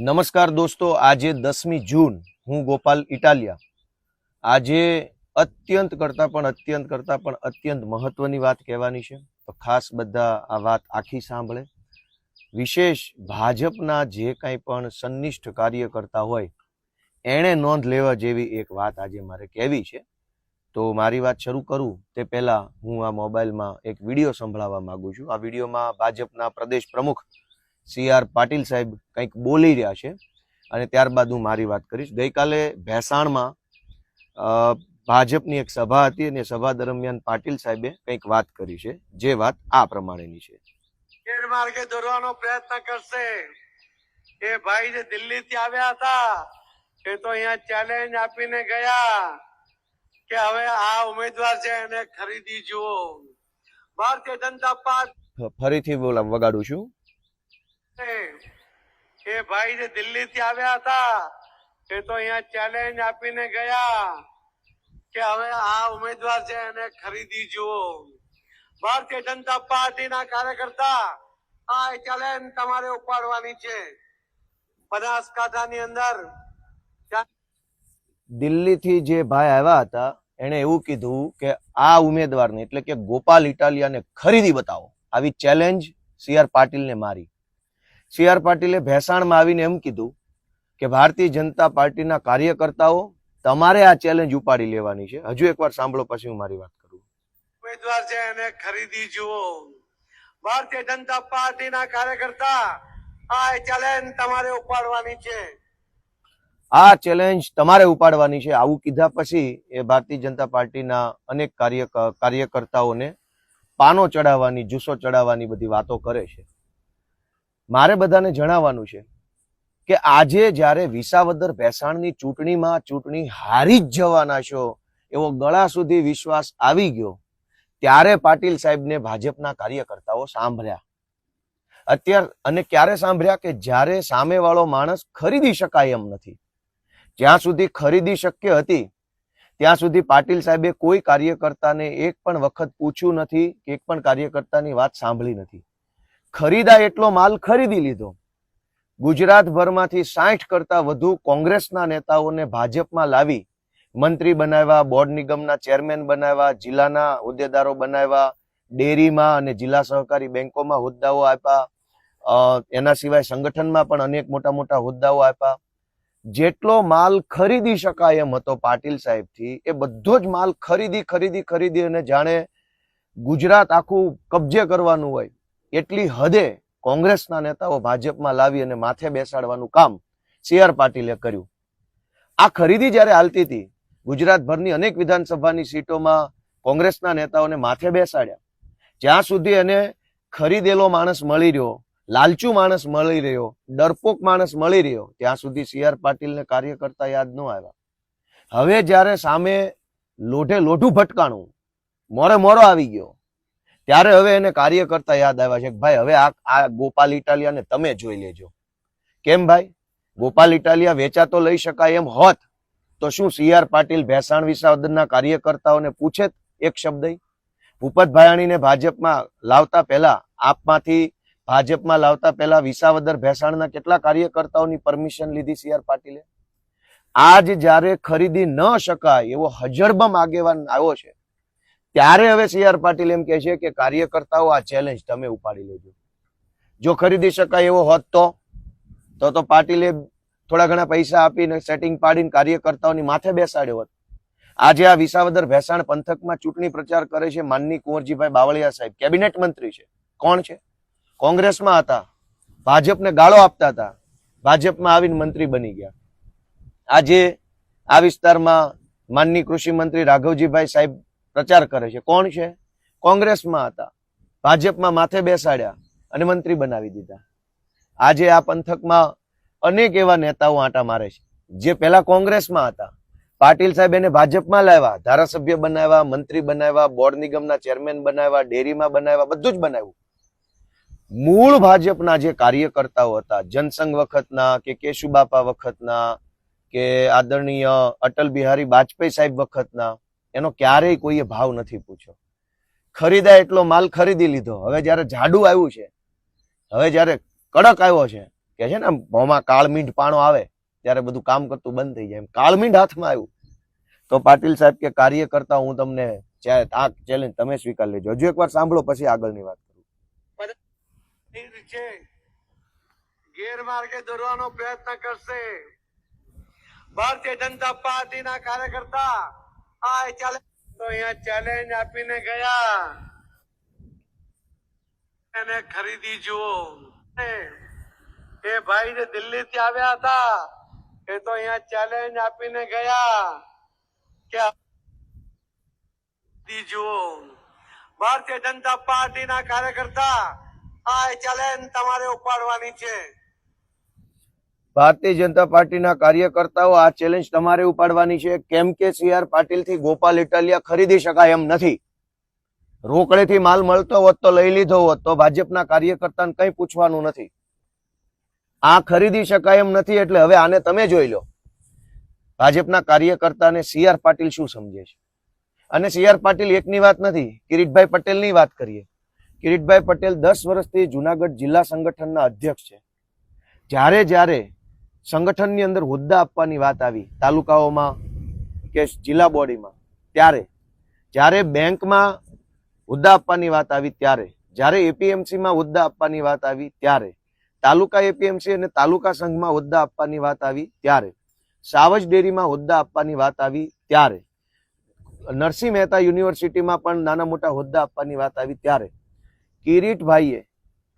નમસ્કાર દોસ્તો, આજે દસમી જૂન, હું ગોપાલ ઇટાલિયા. આજે અત્યંત કરતાં પણ અત્યંત કરતાં પણ અત્યંત મહત્વની વાત કહેવાની છે. તો ખાસ બધા આ વાત આખી સાંભળે. વિશેષ ભાજપના જે કાંઈ પણ સંનિષ્ઠ કાર્યકર્તા હોય, એણે નોંધ લેવા જેવી એક વાત આજે મારે કહેવી છે. તો મારી વાત શરૂ કરું, તે પહેલાં હું આ મોબાઈલમાં એક વીડિયો સંભળાવવા માગું છું. આ વિડીયોમાં ભાજપના પ્રદેશ પ્રમુખ સી આર પાટીલ સાહેબ કંઈક બોલી રહ્યા છે અને ત્યારબાદ હું મારી વાત કરીશ. ગઈકાલે ભેસાણમાં ભાજપની એક સભા હતી અને સભા દરમિયાન પાટીલ સાહેબે કંઈક વાત કરી છે. જે વાત આ પ્રમાણેની છે. ગેરમાર્ગે દોરવાનો પ્રયત્ન કરશે. એ ભાઈ જે દિલ્હી થી આવ્યા હતા એ તો અહીંયા ચેલેન્જ આપીને ગયા કે હવે આ ઉમેદવાર છે એને ખરીદી જુઓ. ભારતીય જનતા પાર્ટી ફરીથી બોલા વગાડું છું. એ ભાઈ જે દિલ્હી થી આવ્યા હતા, એ તો અહીંયા ચેલેન્જ આપીને ગયા કે હવે આ ઉમેદવાર છે એને ખરીદી જુઓ. ભારતીય જનતા પાર્ટીના કાર્યકર્તા, આ ચેલેન્જ તમારે ઉપાડવાની છે. બનાસકાંઠાની અંદર દિલ્હીથી જે ભાઈ આવ્યા હતા, એણે એવું કીધું કે આ ઉમેદવારને, એટલે કે ગોપાલ ઇટાલિયાને ખરીદી બતાવો. આવી ચેલેન્જ સી આર પાટીલને મારી. સી આર પાટીલે ભેસાણમાં આવીને એમ કીધું કે ભારતીય જનતા પાર્ટીના કાર્યકર્તાઓ તમારે આ ચેલેન્જ ઉપાડી લેવાની છે. હજુ એકવાર સાંભળો પછી હું મારી વાત કરું. ઉમેદવાર છે એને ખરીદી જુઓ. ભારતીય જનતા પાર્ટીના કાર્યકર્તા આ ચેલેન્જ તમારે ઉપાડવાની છે. આ ચેલેન્જ તમારે ઉપાડવાની છે. આવું કીધા પછી એ ભારતીય જનતા પાર્ટીના અનેક કાર્ય કાર્યકર્તાઓને પાનો ચડાવવાની જુસ્સો ચડાવવાની બધી વાતો કરે છે. મારે બધાને જણાવવાનું છે કે આજે જ્યારે વિસાવદર ભેસાણની ચૂંટણીમાં ચૂંટણી હારી જ જવાના છો, એવો ગળા સુધી વિશ્વાસ આવી ગયો, ત્યારે પાટીલ સાહેબને ભાજપના કાર્યકર્તાઓ સાંભળ્યા. અત્યાર, અને ક્યારે સાંભળ્યા કે જ્યારે સામેવાળો માણસ ખરીદી શકાય એમ નથી. જ્યાં સુધી ખરીદી શક્ય હતી, ત્યાં સુધી પાટીલ સાહેબે કોઈ કાર્યકર્તાને એક પણ વખત પૂછ્યું નથી કે એક પણ કાર્યકર્તાની વાત સાંભળી નથી. ખરીદા એટલો માલ ખરીદી લીધો. ગુજરાતભરમાંથી સાઠ કરતા વધુ કોંગ્રેસના નેતાઓને ભાજપમાં લાવી મંત્રી બનાવ્યા, બોર્ડ નિગમના ચેરમેન બનાવ્યા, જિલ્લાના હોદ્દેદારો બનાવ્યા, ડેરીમાં અને જિલ્લા સહકારી બેંકોમાં હોદ્દાઓ આપ્યા. એના સિવાય સંગઠનમાં પણ અનેક મોટા મોટા હોદ્દાઓ આપ્યા. જેટલો માલ ખરીદી શકાય એમ હતો પાટીલ સાહેબથી, એ બધો જ માલ ખરીદી ખરીદી ખરીદી અને જાણે ગુજરાત આખું કબજે કરવાનું હોય. એટલી હદે કોંગ્રેસના નેતાઓ ભાજપમાં લાવી અને માથે બેસાડવાનું કામ સી આર પાટીલે કર્યું. આ ખરીદી જ્યારે હાલતી હતી, ગુજરાતભરની અનેક વિધાનસભાની સીટોમાં કોંગ્રેસના નેતાઓને માથે બેસાડ્યા. જ્યાં સુધી એને ખરીદેલો માણસ મળી રહ્યો, લાલચુ માણસ મળી રહ્યો, ડરપોક માણસ મળી રહ્યો, ત્યાં સુધી સી આર પાટીલને કાર્યકર્તા યાદ ન આવ્યા. હવે જ્યારે સામે લોઢે લોઢું ભટકાણું, મોરે મોરો આવી ગયો. ત્યારે હવે એને કાર્યકર્તા યાદ આવ્યા છે ભાઈ, હવે આ આ ગોપાલ ઇટાલિયાને તમે જોઈ લેજો. કેમ ભાઈ? ગોપાલ ઇટાલિયા વેચાતો લઈ શકાય એમ હોત, તો શું સી આર પાટીલ ભેસાણ વિસાવદરના કાર્યકર્તાઓને પૂછે એક શબ્દ ભૂપત ભાયાણીને ભાજપમાં લાવતા પહેલા, આપમાંથી ભાજપમાં લાવતા પહેલા વિસાવદર ભેસાણના કેટલા કાર્યકર્તાઓની પરમિશન લીધી સી આર પાટીલે? આજ જ્યારે ખરીદી ન શકાય એવો હજરબમ આગેવાન આવ્યો છે ત્યારે હવે સી આર પાટીલ એમ કહે છે કે કાર્યકર્તાઓ આ ચેલેન્જ તમે ઉપાડી લેજો. જો ખરીદી શકાય એવો હોત તો તો તો પાટીલે થોડા ઘણા પૈસા આપીને સેટિંગ પાડીને કાર્યકર્તાઓની માથે બેસાડ્યો હોત. આજે આ વિસાવદર ભેસાણ પંથકમાં ચૂંટણી પ્રચાર કરે છે માનની કુંવરજીભાઈ બાવળિયા સાહેબ, કેબિનેટ મંત્રી છે. કોણ છે? કોંગ્રેસમાં હતા. ભાજપને ગાળો આપતા હતા. ભાજપમાં આવીને મંત્રી બની ગયા. આજે આ વિસ્તારમાં માનની કૃષિ મંત્રી રાઘવજીભાઈ સાહેબ પ્રચાર કરે છે. કોણ છે? કોંગ્રેસમાં હતા. ભાજપમાં માથે બેસાડ્યા અને મંત્રી બનાવી દીધા. આજે આ પંથકમાં અનેક એવા નેતાઓ આંટા મારે છે. જે પહેલા કોંગ્રેસમાં હતા. પાટીલ સાહેબ એને ભાજપમાં લાવ્યા, ધારાસભ્ય બનાવ્યા, મંત્રી બનાવ્યા, બોર્ડ નિગમના ચેરમેન બનાવ્યા, ડેરીમાં બનાવ્યા, બધું જ બનાવ્યું. મૂળ ભાજપના જે કાર્યકર્તાઓ હતા, જનસંઘ વખતના કે કેશુબાપા વખતના કે આદરણીય અટલ બિહારી વાજપેયી સાહેબ વખતના એનો ક્યારેય કોઈએ ભાવ નથી પૂછ્યો. ખરીદા એટલો માલ ખરીદી લીધો. હવે જ્યારે જાડું આવ્યું છે, હવે જ્યારે કડક આવ્યો છે, કે છે ને મોંમાં કાળમીંઢ પાણો આવે, ત્યારે બધું કામ કરતું બંધ થઈ જાય. એમ કાળમીંઢ હાથમાં આવ્યું. તો પાટીલ સાહેબ કે કાર્યકર્તા હું તમને આ ચેલેન્જ તમે સ્વીકાર લેજો. હજુ એકવાર સાંભળો, પછી આગળની વાત કરું. ગેરમાર્ગે દોરવાનો પ્રયત્ન કરશે. ભારતીય જનતા પાર્ટીના કાર્યકર્તા આ ચાલે. તો ચેલેન્જ આપીને ગયા. એને ખરીદી જુઓ. એ ભાઈ જે દિલ્હી થી આવ્યા હતા, એ તો અહીંયા ચેલેન્જ આપીને ગયા. કે જુઓ. ભારતીય જનતા પાર્ટીના કાર્યકર્તા આ ચેલેન્જ તમારે ઉપાડવાની છે. ભારતીય જનતા પાર્ટીના કાર્યકર્તાઓ આ ચેલેન્જ તમારે ઉપાડવાની છે. કેમ કે સી આર પાટીલથી ગોપાલ ઇટાલિયા ખરીદી શકાય એમ નથી. રોકડેથી માલ મળતો હોત તો લઈ લીધો હોત તો ભાજપના કાર્યકર્તાને કંઈ પૂછવાનું નથી. આ ખરીદી શકાય એમ નથી એટલે હવે આને તમે જોઈ લો. ભાજપના કાર્યકર્તાને સી આર પાટીલ શું સમજે છે? અને સી આર પાટીલ એકની વાત નથી, કિરીટભાઈ પટેલની વાત કરીએ. કિરીટભાઈ પટેલ દસ વર્ષથી જુનાગઢ જિલ્લા સંગઠનના અધ્યક્ષ છે. જ્યારે જ્યારે સંગઠનની અંદર હોદ્દા આપવાની વાત આવી તાલુકાઓમાં કે જિલ્લા બોડીમાં, ત્યારે, જ્યારે બેંકમાં હોદ્દા આપવાની વાત આવી ત્યારે, જ્યારે એપીએમસીમાં હોદ્દા આપવાની વાત આવી ત્યારે, તાલુકા એપીએમસી અને તાલુકા સંઘમાં હોદ્દા આપવાની વાત આવી ત્યારે, સાવજ ડેરીમાં હોદ્દા આપવાની વાત આવી ત્યારે, નરસિંહ મહેતા યુનિવર્સિટીમાં પણ નાના મોટા હોદ્દા આપવાની વાત આવી ત્યારે, કિરીટભાઈએ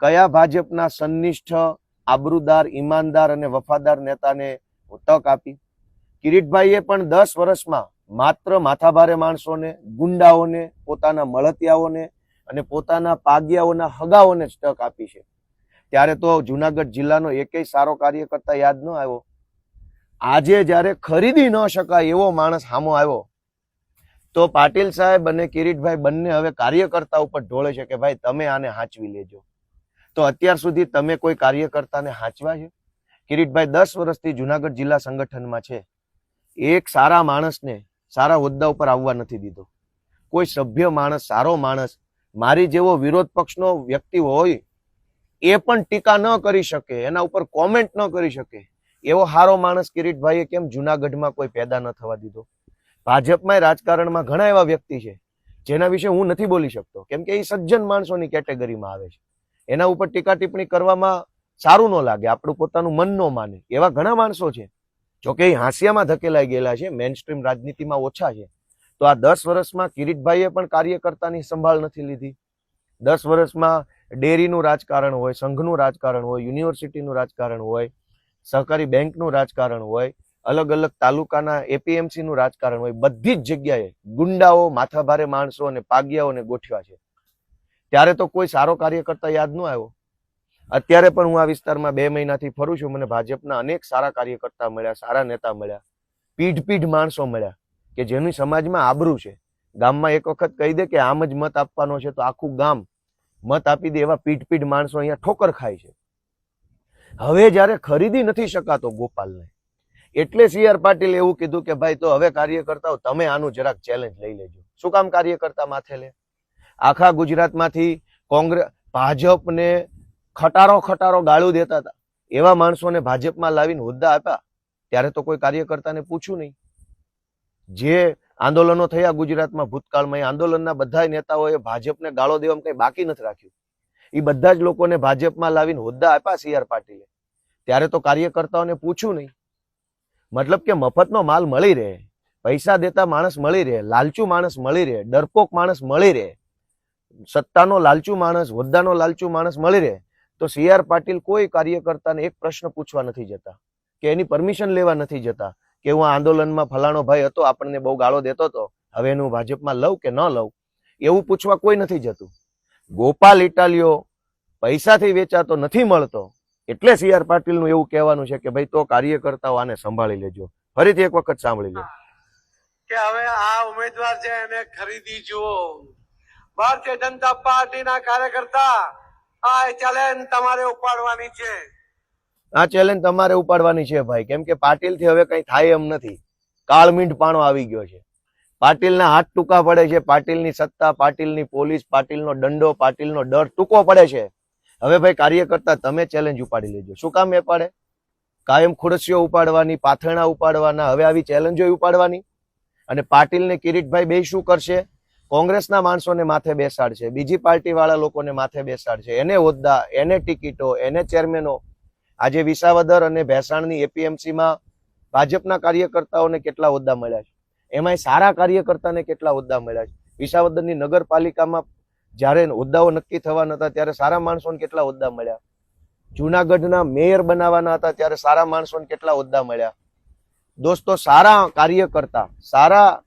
કયા ભાજપના સન્નિષ્ઠ આબરૂદાર, ઈમાનદાર અને વફાદાર નેતાને તક આપી. કિરીટભાઈએ પણ દસ વર્ષમાં માત્ર માથાભારે માણસોને, ગુંડાઓને, પોતાના મળતિયાઓને અને પોતાના પાગિયાઓના હગાઓને જ તક આપી છે. ત્યારે તો જુનાગઢ જિલ્લાનો એકેય સારો કાર્યકર્તા યાદ ન આવ્યો. આજે જ્યારે ખરીદી ન શકાય એવો માણસ સામો આવ્યો, તો પાટીલ સાહેબ અને કિરીટભાઈ બંને હવે કાર્યકર્તા ઉપર ઢોળે છે કે ભાઈ તમે આને હાંચવી લેજો. તો અત્યાર સુધી તમે કોઈ કાર્યકર્તાને હાંચવા છે? કિરીટભાઈ દસ વર્ષથી જુનાગઢ જિલ્લા સંગઠનમાં છે. એક સારા માણસને સારા હોદ્દા ઉપર આવવા નથી દીધો. કોઈ સભ્ય માણસ, સારો માણસ, મારી જેવો વિરોધ પક્ષનો વ્યક્તિ હોય, એ પણ ટીકા ન કરી શકે, એના ઉપર કોમેન્ટ ન કરી શકે, એવો સારો માણસ કિરીટભાઈએ કેમ જુનાગઢમાં કોઈ પેદા ન થવા દીધો? ભાજપમાં રાજકારણમાં ઘણા એવા વ્યક્તિ છે, જેના વિશે હું નથી બોલી શકતો, કેમ કે એ સજ્જન માણસોની કેટેગરીમાં આવે છે. એના ઉપર ટીકા ટિપ્પણી કરવામાં સારું ન લાગે, આપણું પોતાનું મન ન માને. એવા ઘણા માણસો છે જોકે એ હાંસિયામાં ધકેલાઈ ગયેલા છે મેન સ્ટ્રીમ રાજનીતિમાં ઓછા છે. તો આ દસ વર્ષમાં કિરીટભાઈએ પણ કાર્યકર્તાની સંભાળ નથી લીધી. દસ વર્ષમાં ડેરીનું રાજકારણ હોય, સંઘનું રાજકારણ હોય, યુનિવર્સિટીનું રાજકારણ હોય, સહકારી બેંકનું રાજકારણ હોય અલગ અલગ તાલુકાના એપીએમસીનું રાજકારણ હોય, બધી જ જગ્યાએ ગુંડાઓ, માથાભારે માણસો અને પાગિયાઓને ગોઠવ્યા છે. ત્યારે તો કોઈ સારો કાર્યકર્તા યાદ ન આવ્યો. અત્યારે પણ હું આ વિસ્તારમાં બે મહિનાથી ફરું છું, મને ભાજપના અનેક સારા કાર્યકર્તા મળ્યા, સારા નેતા મળ્યા, પીઢ પીઢ માણસો મળ્યા, કે જેની સમાજમાં આબરૂ છે. ગામમાં એક વખત કહી દે કે આમ જ મત આપવાનો છે, તો આખું ગામ મત આપી દે એવા પીઢ પીઢ માણસો અહીંયા ઠોકર ખાય છે. હવે જ્યારે ખરીદી નથી શકાતો ગોપાલને, એટલે સી આર પાટીલે એવું કીધું કે ભાઈ, તો હવે કાર્યકર્તાઓ, તમે આનું જરાક ચેલેન્જ લઈ લેજો. શું કામ કાર્યકર્તા માથે લે? આખા ગુજરાતમાંથી કોંગ્રેસ ભાજપને ખટારો ખટારો ગાળું દેતા હતા. એવા માણસોને ભાજપમાં લાવીને હોદ્દા આપ્યા. ત્યારે તો કોઈ કાર્યકર્તાને પૂછ્યું નહીં. જે આંદોલનો થયા ગુજરાતમાં ભૂતકાળમાં આંદોલનના બધા નેતાઓએ ભાજપને ગાળો દેવામાં કંઈ બાકી નથી રાખ્યું. એ બધા જ લોકોને ભાજપમાં લાવીને હોદ્દા આપ્યા સી આર પાટીલે. ત્યારે તો કાર્યકર્તાઓને પૂછ્યું નહીં. મતલબ કે મફતનો માલ મળી રહે, પૈસા દેતા માણસ મળી રહે, લાલચુ માણસ મળી રહે, ડરપોક માણસ મળી રહે. સત્તાનો લાલચુ માણસ હોદ્દાનો લાલચુ માણસ મળી રહે, તો સી આર પાટીલ કોઈ કાર્યકર્તાને એક પ્રશ્ન પૂછવા નથી જતા, કે એની પરમિશન લેવા નથી જતા, કે હું આંદોલનમાં ફલાણો ભાઈ હતો, આપણને બહુ ગાળો દેતો હતો હવે એનું ભાજપમાં લઉં કે ન લઉં, એવું પૂછવા કોઈ નથી જતું. ગોપાલ ઇટાલિયો પૈસાથી વેચાતો નથી મળતો, એટલે સી આર પાટીલનું એવું કહેવાનું છે કે ભાઈ તો કાર્યકર્તાઓ આને સંભાળી લેજો, ફરીથી એક વખત સાંભળી લો. કે હવે આ ઉમેદવાર છે એને ખરીદી જુઓ. ભારતીય જનતા પાર્ટીના કાર્યકર્તા, આ ચેલેન્જ તમારે ઉપાડવાની છે. આ ચેલેન્જ તમારે ઉપાડવાની છે ભાઈ. કેમ કે પાટીલથી હવે કઈ થાય એમ નથી. કાળમીંઢ પાણો આવી ગયો છે. પાટીલના હાથ ટૂંકા પડે છે, પાટીલની સત્તા, પાટીલની પોલીસ, પાટીલનો દંડો, પાટીલનો ડર ટૂંકો પડે છે. હવે ભાઈ કાર્યકર્તા, તમે ચેલેન્જ ઉપાડી લેજો. શું કામ એ પાડે કાયમ ખુરશીઓ ઉપાડવાની, પાથરણા ઉપાડવાના, હવે આવી ચેલેન્જો ઉપાડવાની. અને પાટીલને કિરીટભાઈ બે શું કરશે? કોંગ્રેસના માણસોને માથે બેસાડશે, બીજી પાર્ટીવાળા લોકોને માથે બેસાડશે. એને હોદ્દા, એને ટિકિટો, એને ચેરમેનો. આજે વિસાવદર અને ભેસાણની એપીએમસીમાં ભાજપના કાર્યકર્તાઓને કેટલા હોદ્દા મળ્યા છે? એમાંય સારા કાર્યકર્તાને કેટલા હોદ્દા મળ્યા છે? વિસાવદરની નગરપાલિકામાં જ્યારે હોદ્દાઓ નક્કી થવા હતા, ત્યારે સારા માણસોને કેટલા હોદ્દા મળ્યા? જુનાગઢના મેયર બનાવવાના હતા, ત્યારે સારા માણસોને કેટલા હોદ્દા મળ્યા? દોસ્તો, સારા કાર્યકર્તા, સારા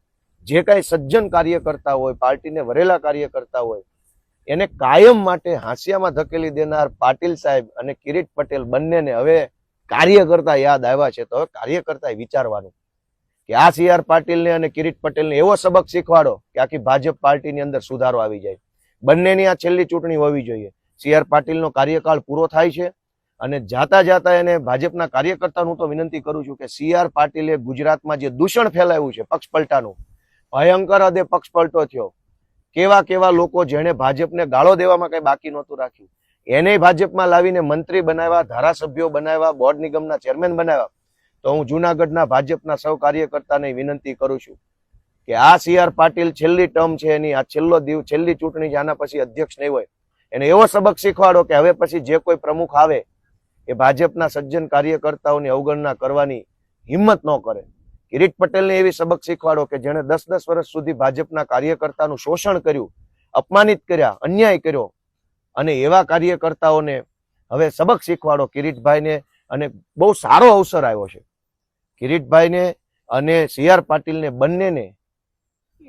જે કાંઈ સજ્જન કાર્યકર્તા હોય, પાર્ટીને વરેલા કાર્યકર્તા હોય, એને કાયમ માટે હાંસિયામાં ધકેલી દેનાર પાટીલ સાહેબ અને કિરીટ પટેલ બંનેને હવે કાર્યકર્તા યાદ આવ્યા છે. તો હવે કાર્યકર્તાએ વિચારવાનું કે આ સી આર પાટીલને અને કિરીટ પટેલને એવો સબક શીખવાડો કે આખી ભાજપ પાર્ટીની અંદર સુધારો આવી જાય. બંનેની આ છેલ્લી ચૂંટણી હોવી જોઈએ. સી આર પાટીલનો કાર્યકાળ પૂરો થાય છે અને જાતા જાતા એને ભાજપના કાર્યકર્તાનું તો વિનંતી કરું છું કે સી આર પાટીલે ગુજરાતમાં જે દૂષણ ફેલાવ્યું છે, પક્ષ પલટાનું ભયંકર હદે પક્ષ પલટો થયો. કેવા કેવા લોકો જેણે ભાજપને ગાળો દેવામાં કઈ બાકી નહોતું રાખ્યું. એને ભાજપમાં લાવીને મંત્રી બનાવ્યા, ધારાસભ્યો બનાવ્યા, બોર્ડ નિગમના ચેરમેન બનાવ્યા. તો હું જુનાગઢના ભાજપના સૌ કાર્યકર્તાને વિનંતી કરું છું કે આ સી આર પાટીલ છેલ્લી ટર્મ છે એની, આ છેલ્લો દીવ, છેલ્લી ચૂંટણી છે પછી અધ્યક્ષ નહીં હોય. એને એવો સબક શીખવાડો કે હવે પછી જે કોઈ પ્રમુખ આવે એ ભાજપના સજ્જન કાર્યકર્તાઓની અવગણના કરવાની હિંમત ન કરે. કિરીટ પટેલને એવી સબક શીખવાડો કે જેણે દસ દસ વર્ષ સુધી ભાજપના કાર્યકર્તાનું શોષણ કર્યું, અપમાનિત કર્યા, અન્યાય કર્યો અને એવા કાર્યકર્તાઓને હવે સબક શીખવાડો. કિરીટભાઈને અને બહુ સારો અવસર આવ્યો છે. કિરીટભાઈને અને સી આર પાટીલને બંનેને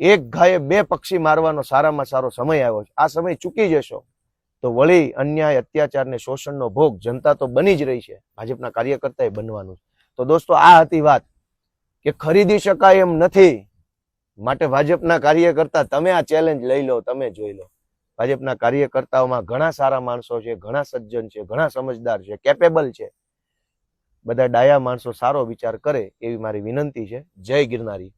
એક ઘાયે બે પક્ષી મારવાનો સારામાં સારો સમય આવ્યો છે. આ સમય ચૂકી જશો તો વળી અન્યાય અત્યાચારને શોષણનો ભોગ જનતા તો બની જ રહી છે. ભાજપના કાર્યકર્તાએ બનવાનું તો દોસ્તો, આ હતી વાત. કે ખરીદી શકાય એમ નથી. માટે ભાજપના કાર્યકર્તા તમે આ ચેલેન્જ લઈ લો, તમે જોઈ લો. ભાજપના કાર્યકર્તાઓમાં ઘણા સારા માણસો છે, ઘણા સજ્જન છે, ઘણા સમજદાર છે કેપેબલ છે. બધા ડાયા માણસો સારો વિચાર કરે એવી મારી વિનંતી છે. જય ગિરનારી.